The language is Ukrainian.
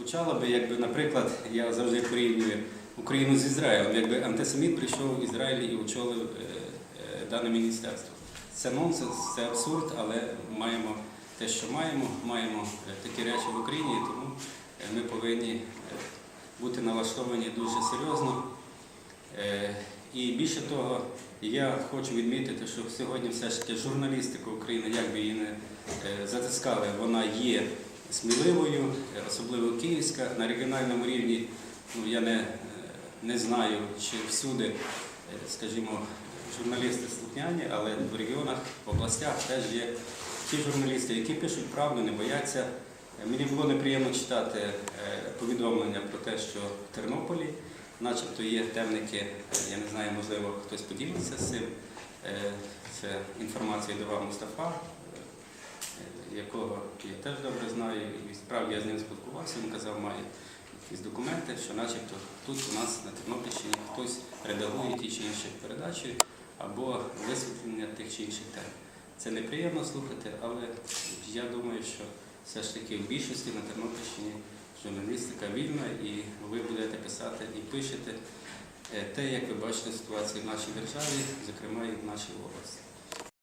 звучало би, якби, наприклад, я завжди порівнюю Україну з Ізраїлем, якби антисеміт прийшов в Ізраїль і очолив е, е, дане міністерство. Це нонсенс, це абсурд, але маємо те, що маємо, маємо е, такі речі в Україні, тому ми повинні бути налаштовані дуже серйозно. І більше того, я хочу відмітити, що сьогодні все ж таки журналістика України, як би її не затискали, вона є сміливою, особливо київська. На регіональному рівні ну, я не, е, не знаю, чи всюди, е, скажімо, журналісти слухняні, але в регіонах, в областях теж є ті журналісти, які пишуть правду, не бояться. Е, Мені було неприємно читати повідомлення про те, що в Тернополі начебто є темники, я не знаю, можливо, хтось поділиться з цим. Це інформацію давав Мустафа, якого я теж добре знаю, і справді я з ним спілкувався, він казав, має якісь документи, що начебто тут у нас на Тернопільщині хтось редагує ті чи інші передачі або висвітлення тих чи інших тем. Це неприємно слухати, але я думаю, що все ж таки в більшості на Тернопільщині журналістика вільна, і ви будете писати і пишете е, те, як ви бачите ситуацію в нашій державі, зокрема і в нашій області.